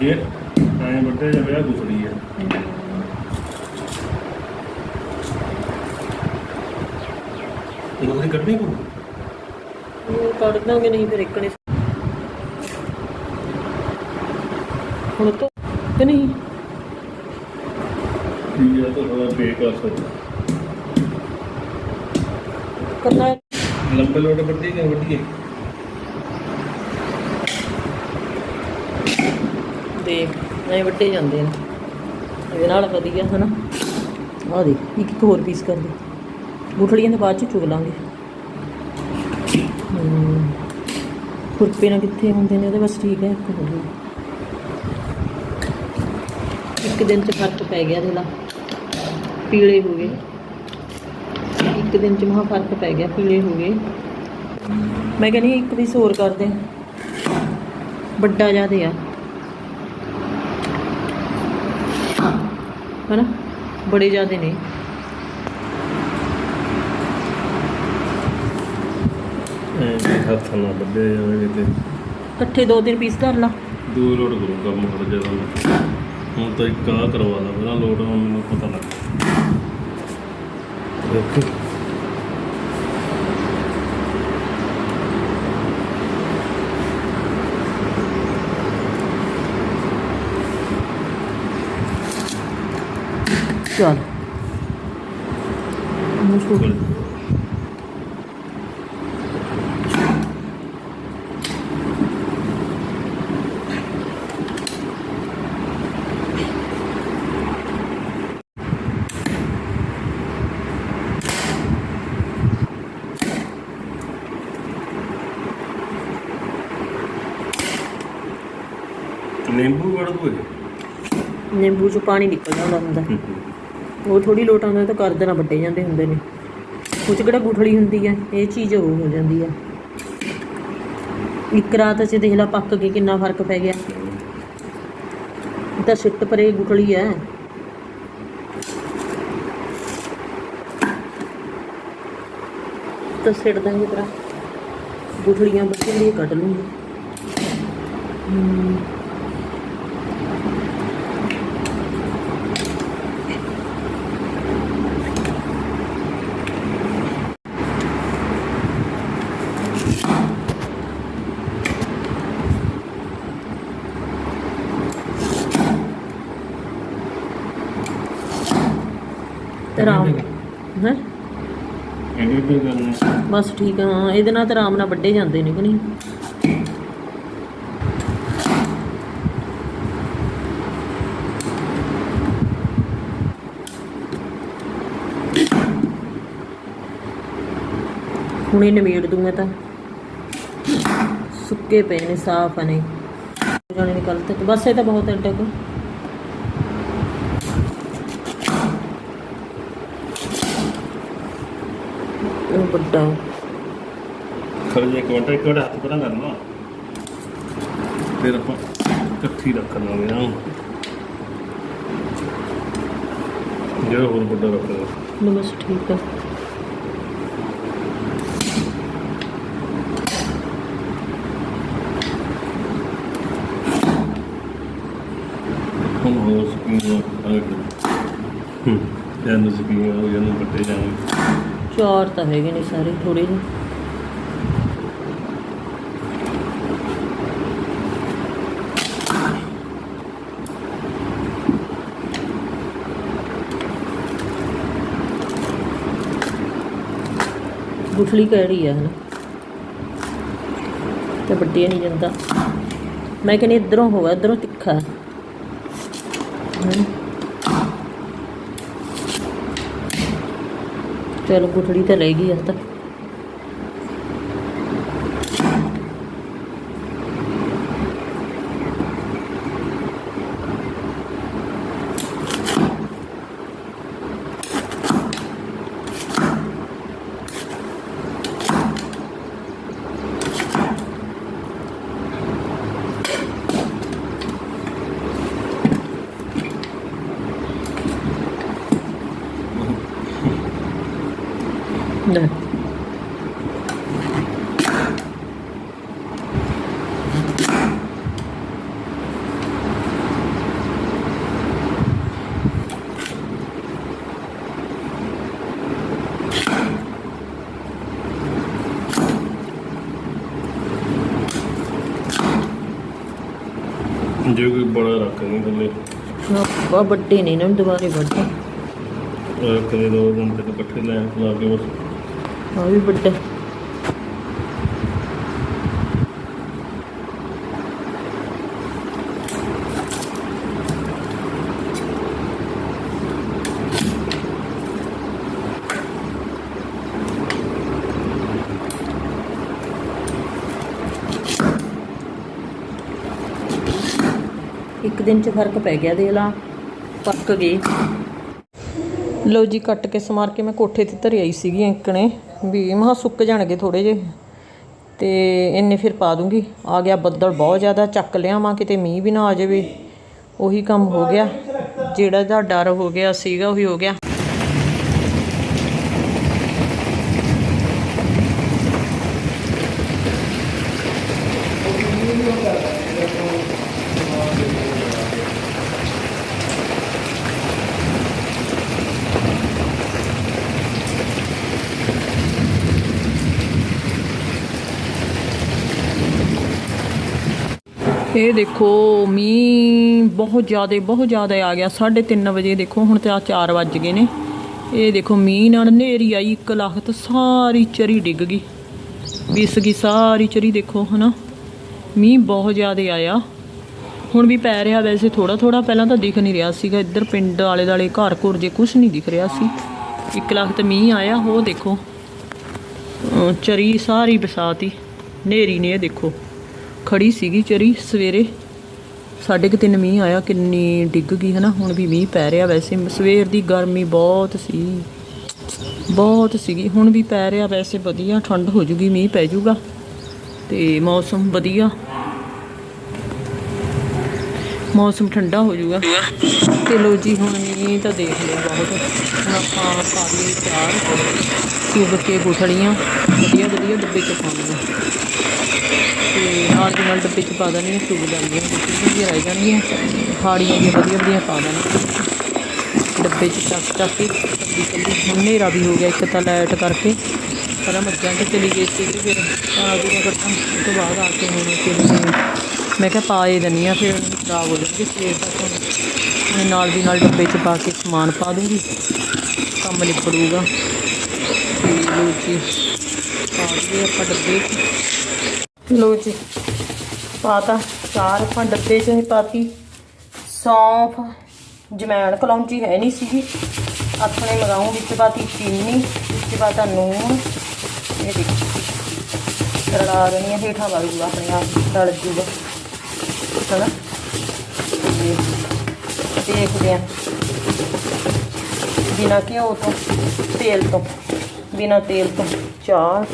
ਜੇ ਐਂ ਵੱਡੇ ਜਿਹਾ ਗੁਸੜੀ ਹੈ ਗੁਸੜੀ ਕੱਢਣੀ ਕੋ ਉਹ ਕੱਢ ਦਾਂਗੇ ਨਹੀਂ ਫਿਰ ਇੱਕ ਨੇ ਹੁਣ ਤੋਂ ਕਿ ਨਹੀਂ? ਠੀਕ ਹੈ ਤਾਂ ਥੋੜਾ ਪੇ ਕਰ ਸਕਦਾ ਕਰਨਾ। ਲੰਬੇ ਲੋਟ ਵੱਡੀ ਕਿ ਵੱਡੀ? ਹੈ ਦੇਖ ਨਹੀਂ ਵੱਡੇ ਜਾਂਦੇ ਨੇ ਇਹਦੇ ਨਾਲ ਵਧੀਆ, ਹਨਾ? ਆ ਦੇ ਇੱਕ ਇੱਕ ਹੋਰ ਪੀਸ ਕਰ ਦੇ। ਗੁਠਲੀਆਂ ਦੇ ਬਾਅਦ ਚ ਚੁਗ ਲਾਂਗੇ। ਖੁਰਪੇ ਨਾਲ ਕਿੱਥੇ ਹੁੰਦੇ ਨੇ, ਉਹਦੇ ਬਸ ਠੀਕ ਹੈ, ਇੱਕ ਹੋ ਗਈ ਇੱਕ ਦਿਨ ਚ ਫ਼ਰਕ ਪੈ ਗਿਆ, ਇਹਦੇ ਪੀਲੇ ਹੋ ਗਏ। ਇੱਕ ਦਿਨ ਚ ਮਹਾ ਫ਼ਰਕ ਪੈ ਗਿਆ, ਪੀਲੇ ਹੋ ਗਏ। ਮੈਂ ਕਹਿੰਦੀ ਇੱਕ ਪੀਸ ਹੋਰ ਕਰ ਦੇ। ਵੱਡਾ ਜਿਆਦੇ ਆ। ਹਨਾ? ਬੜੇ ਜ਼ਿਆਦੇ ਨੇ। ਐਂ ਵੀ ਹੱਥ ਨਾਲ ਵੱਡੇ ਜਾਣਗੇ ਤੇ ਇਕੱਠੇ ਦੋ ਤਿੰਨ ਪੀਸ ਧਰ ਲਾ। ਦੋ ਲੋਟ ਕਰੂੰਗਾ ਮੈਂ ਥੋੜਾ ਜਿਹਾ ਮੈਂ। ਹੁਣ ਤਾਂ ਇੱਕ ਆ ਕਰਵਾ ਲਾ ਪਹਿਲਾਂ ਲੋਟ ਹੁਣ ਮੈਨੂੰ ਪਤਾ ਲੱਗ ਦੇਖੋ ਚੱਲ ਮੁਸ਼ਕਿਲ ਨਿੰਬੂ ਵੜ ਕੋਈ? ਨਿੰਬੂ ਚੋਂ ਪਾਣੀ ਨਿਕਲ ਜਾਂਦਾ ਹੁੰਦਾ ਉਹ ਥੋੜੀ ਲੋਟ ਆਉਂਦਾ ਤਾਂ ਕਰ ਦੇਣਾ ਵੱਡੇ ਜਾਂਦੇ ਹੁੰਦੇ ਨੇ। ਕੁਝ ਕਿਹੜਾ ਗੁਠਲੀ ਹੁੰਦੀ ਹੈ ਇਹ ਚੀਜ਼ ਉਹ ਹੋ ਜਾਂਦੀ ਹੈ ਇੱਕ ਰਾਤ ਚ ਦੇਖ ਲਾ ਪੱਕ ਕੇ ਕਿੰਨਾ ਫ਼ਰਕ ਪੈ ਗਿਆ। ਤਾਂ ਸਿੱਟ ਪਰੇ ਗੁਠਲੀ ਹੈ ਤਾਂ ਸਿੱਟ ਦਾਂਗੇ ਤਰਾ ਗੁਠਲੀਆਂ ਬੱਚੇ ਲਈ ਕੱਢ ਲੂੰਗੀ। ਹਮ। ਤੇ ਆਰਾਮ ਹੈ? ਇਹਦੇ ਤੇ ਕਰਨਾ ਬਸ ਠੀਕ ਆ ਹਾਂ ਇਹਦੇ ਨਾਲ ਤਾਂ ਆਰਾਮ ਨਾਲ ਵੱਡੇ ਜਾਂਦੇ ਨੇ ਕਿ ਨਹੀਂ? ਹੁਣੇ ਨਿਬੇੜ ਦੂੰ ਮੈਂ ਤਾਂ। ਸੁੱਕੇ ਪਏ ਨੇ ਸਾਫ਼ ਨੇ। ਜਾਣੇ ਨਿਕਲ ਤੇ ਬਸ ਇਹ ਤਾਂ ਬਹੁਤ ਹੈ ਟਕ। ਵੱਡਾ। ਖੜ ਜੇ ਇੱਕ ਮਿੰਟ ਇੱਕ ਮਿੰਟ ਹੱਥ ਪਰਾਂ ਕਰਨਾ। ਫਿਰ ਆਪਾਂ ਇਕੱਠੀ ਰੱਖ ਲਾਂਗੇ ਨਾ ਜਿਹੜਾ ਹੋਰ ਵੱਡਾ ਰੱਖ ਲਾਂਗੇ ਨੂੰ ਬਸ ਠੀਕ ਆ। ਹੁਣ ਹੋਰ ਸਕੀਮ ਆ ਹੂੰ। ਜਾਨੂੰ ਸਕੀਮ ਆ ਜਾਨੂੰ ਕੱਟੇ ਜਾਣਗੇ। ਚਾਰ ਤਾਂ ਹੈਗੇ ਨੇ ਸਾਰੇ ਥੋੜੇ ਜਿਹੇ। ਗੁਠਲੀ ਕਿਹੜੀ ਆ ਹਨਾ? ਤੇ ਵੱਡੀ ਨਹੀਂ ਜਾਂਦਾ। ਮੈਂ ਕਹਿੰਦੀ ਇਧਰੋਂ ਹੋਵੇ ਇਧਰੋਂ ਤਿੱਖਾ। ਹੈ ਚਲ ਗੁਠੜੀ ਤਾਂ ਰਹਿ ਗਈ ਆ ਤਾਂ ਲੈ। ਜੇ ਕੋਈ ਬੜਾ ਰੱਖ ਨਹੀਂ ਥੱਲੇ। ਬਾ ਵੱਡੇ ਨਹੀਂ ਨਾ ਦੁਬਾਰੇ ਵੱਡੇ। ਰੱਖ ਦੋ ਦਿਨ ਤੱਕ ਇਕੱਠੇ ਲੈ ਲਾ ਕੇ ਬਸ। ਆ ਵੀ ਵੱਡਾ। ਇੱਕ ਦਿਨ ਚ ਫ਼ਰਕ ਪੈ ਗਿਆ ਦੇਖ ਲਾ। ਪੱਕ ਗਏ। ਲੋ ਜੀ, ਕੱਟ ਕੇ ਸਮਾਰ ਕੇ ਮੈਂ ਕੋਠੇ ਤੇ ਧਰਿਆਈ ਸੀਗੀ ਇੰਕਣੇ ਵੀ ਮਹਾ ਸੁੱਕ ਜਾਣਗੇ ਥੋੜੇ ਜੇ ਤੇ ਇੰਨੇ ਫਿਰ ਪਾ ਦੂੰਗੀ। ਆ ਗਿਆ ਬੱਦਲ ਬਹੁਤ ਜ਼ਿਆਦਾ, ਚੱਕ ਲਿਆ ਲਿਆਵਾਂ ਕਿਤੇ ਮੀਂਹ ਵੀ ਨਾ ਆ ਜਾਵੇ। ਉਹੀ ਕੰਮ ਹੋ ਗਿਆ। ਜਿਹੜਾ ਦਾ ਡਰ ਹੋ ਗਿਆ ਸੀਗਾ, ਉਹੀ ਹੋ ਗਿਆ। ਇਹ ਦੇਖੋ, ਮੀਂਹ ਬਹੁਤ ਜ਼ਿਆਦਾ ਬਹੁਤ ਜ਼ਿਆਦਾ ਆ ਗਿਆ। 3:30 ਵਜੇ ਦੇਖੋ, ਹੁਣ ਤਾਂ ਆ 4 ਵੱਜ ਗਏ ਨੇ। ਇਹ ਦੇਖੋ, ਮੀਂਹ ਨਾਲ ਹਨੇਰੀ ਆਈ, ਇੱਕ ਲੱਖ ਸਾਰੀ ਚਰੀ ਡਿੱਗ ਗਈ। ਵਿਸ ਗਈ ਸਾਰੀ ਚਰੀ, ਦੇਖੋ, ਹਨਾ। ਮੀਂਹ ਬਹੁਤ ਜ਼ਿਆਦਾ ਆਇਆ। ਹੁਣ ਵੀ ਪੈ ਰਿਹਾ ਵੈਸੇ ਥੋੜਾ ਥੋੜਾ ਪਹਿਲਾਂ ਤਾਂ ਦਿਖ ਨਹੀਂ ਰਿਹਾ ਸੀਗਾ। ਇੱਧਰ ਪਿੰਡ ਆਲੇ ਦਾਲੇ ਘਰ ਘੁਰ ਜੇ ਕੁਝ ਨਹੀਂ ਦਿਖ ਰਿਹਾ ਸੀ। ਇੱਕ ਲੱਖ ਤੇ ਮੀਂਹ ਆਇਆ, ਉਹ ਦੇਖੋ। ਚਰੀ ਸਾਰੀ ਬਸਾਤੀ। ਹਨੇਰੀ ਨੇ ਇਹ ਦੇਖੋ। ਖੜੀ ਸੀਗੀ ਚਰੀ ਸਵੇਰੇ। ਸਾਢੇ ਕੁ ਤਿੰਨ ਮੀਂਹ ਆਇਆ, ਕਿੰਨੀ ਡਿੱਗ ਗਈ ਹਨਾ, ਹੁਣ ਵੀ ਮੀਂਹ ਪੈ ਰਿਹਾ ਵੈਸੇ। ਸਵੇਰ ਦੀ ਗਰਮੀ ਬਹੁਤ ਸੀ, ਬਹੁਤ ਸੀਗੀ। ਹੁਣ ਵੀ ਪੈ ਰਿਹਾ ਵੈਸੇ, ਵਧੀਆ, ਠੰਡ ਹੋ ਜੂਗੀ, ਮੀਂਹ ਪੈ ਜੂਗਾ। ਤੇ ਮੌਸਮ ਵਧੀਆ। ਮੌਸਮ ਠੰਡਾ ਹੋ ਜੂਗਾ। ਤੇ ਲੋ ਜੀ, ਹੁਣ ਮੀਂਹ ਤਾਂ ਦੇਖ ਲਿਆ ਬਹੁਤ। ਹੁਣ ਆਪਾਂ ਪਾ ਲਈਏ ਚਾਰ ਚੁਗ ਕੇ ਗੁਠੜੀਆਂ ਵਧੀਆ ਵਧੀਆ ਡੱਬੇ ਚ ਪਾਉਣੀਆਂ ਤੇ ਨਾਲ ਦੀ ਨਾਲ ਡੱਬੇ ਚ ਪਾ ਦੇਣੀਆਂ, ਚੁਗ ਜਾਂਦੀਆਂ ਗੁਠੜੀਆਂ ਵੀ ਰਹਿ ਜਾਣਗੀਆਂ। ਹਾੜੀਆਂ ਵੀ ਵਧੀਆ ਵਧੀਆ ਪਾ ਦੇਣੀਆਂ। ਡੱਬੇ ਚ ਚੱਕ ਚੱਕ ਕੇ, ਕੱਲੀ ਕੱਲੀ ਹੁਣ ਹਨੇਰਾ ਵੀ ਹੋ ਗਿਆ ਇੱਕ ਤਾਂ ਲਾਈਟ ਕਰਕੇ। ਪਹਿਲਾਂ ਮੱਝਾਂ ਤੇ ਚਲੀ ਗਈ ਸੀ, ਫਿਰ ਆ ਵੀ ਕਰਤਾ ਉਸ ਤੋਂ ਬਾਅਦ ਆ ਕੇ ਹੁਣ ਫਿਰ ਮੈਂ ਕਿਹਾ ਪਾ ਹੀ ਦਿੰਦੀ ਆ, ਫਿਰ ਖਰਾਬ ਹੋ ਜਾਣਗੇ ਸਵੇਰ ਤੱਕ ਹੁਣ। ਮੈਂ ਨਾਲ ਦੀ ਨਾਲ ਡੱਬੇ 'ਚ ਪਾ ਕੇ ਸਮਾਨ ਪਾ ਦੂੰਗੀ। ਕੰਮ ਨਿਬੜੂਗਾ। ਤੇ ਲੋ ਜੀ, ਪਾ ਦਈਏ ਆਪਾਂ ਡੱਬੇ। 'ਚ ਲੋ ਜੀ, ਪਾਤਾ ਚਾਰ ਆਪਾਂ ਡੱਬੇ 'ਚ ਹੀ ਪਾਤੀ। ਸੌਂਫ, ਜਮੈਣ ਕਲੌਂਜੀ ਹੈ ਨਹੀਂ ਸੀਗੀ। ਆਪਣੇ ਮਗਾਉਂ ਵਿੱਚ ਪਾਤੀ ਚੀਨੀ, ਵਿੱਚ ਪਾਤਾ ਨੂਣ। ਇਹ ਦੇਖੋ, ਰਲਾ ਦੇਣੀ ਹੈ ਹੇਠਾਂ ਵਗ ਜੂਗਾ ਆਪਣੇ ਆਪ ਰਲ ਜੂਗਾ। ਹਨਾ ਤੇ ਦੇਖਦੇ ਆ ਬਿਨਾ ਘਿਓ ਤੋਂ, ਤੇਲ ਤੋਂ, ਬਿਨਾ ਤੇਲ ਤੋਂ ਚਾਹ।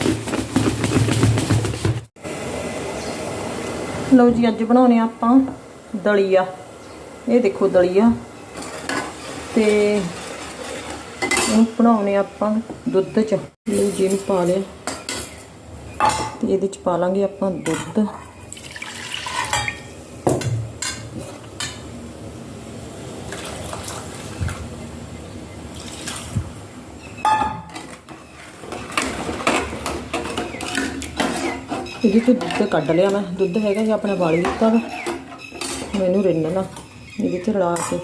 ਲਓ ਜੀ, ਅੱਜ ਬਣਾਉਣੇ ਆਪਾਂ ਦਲੀਆ। ਇਹ ਦੇਖੋ ਦਲੀਆ। ਤੇ ਇਹਨੂੰ ਬਣਾਉਣੇ ਆਪਾਂ ਦੁੱਧ ਚ। ਲਓ ਜੀ, ਇਹਨੂੰ ਪਾ ਲਿਆ। ਤੇ ਇਹਦੇ ਚ ਪਾ ਲਾਂਗੇ ਆਪਾਂ ਦੁੱਧ। ਇਹਦੇ ਤੋਂ ਦੁੱਧ ਕੱਢ ਲਿਆ ਮੈਂ। ਦੁੱਧ ਹੈਗਾ ਜੇ ਆਪਣਾ ਬਾਲੀ ਦਿੱਤਾ ਵਾ। ਮੈਨੂੰ ਰਿੰਨਣਾ ਇਹਦੇ ਚ ਰਲਾ ਕੇ।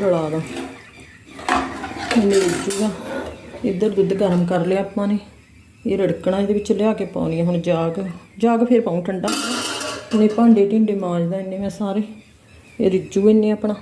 ਰਲਾ ਦਾ। ਇਹਨੂੰ ਰੁੱਜੂਗਾ ਇੱਧਰ ਦੁੱਧ ਗਰਮ ਕਰ ਲਿਆ ਆਪਾਂ ਨੇ। ਇਹ ਰੜਕਣਾ ਇਹਦੇ ਵਿੱਚ ਲਿਆ ਕੇ ਪਾਉਣੀ ਆ ਹੁਣ ਜਾਗ। ਜਾਗ ਫਿਰ ਪਾਉਂ ਠੰਡਾ। ਹੁਣ ਭਾਂਡੇ ਢਿੰਡੇ ਮਾਂਜਦਾ ਇੰਨੇ ਮੈਂ ਸਾਰੇ। ਇਹ ਰਿੱਜੂ ਇੰਨੇ ਆਪਣਾ।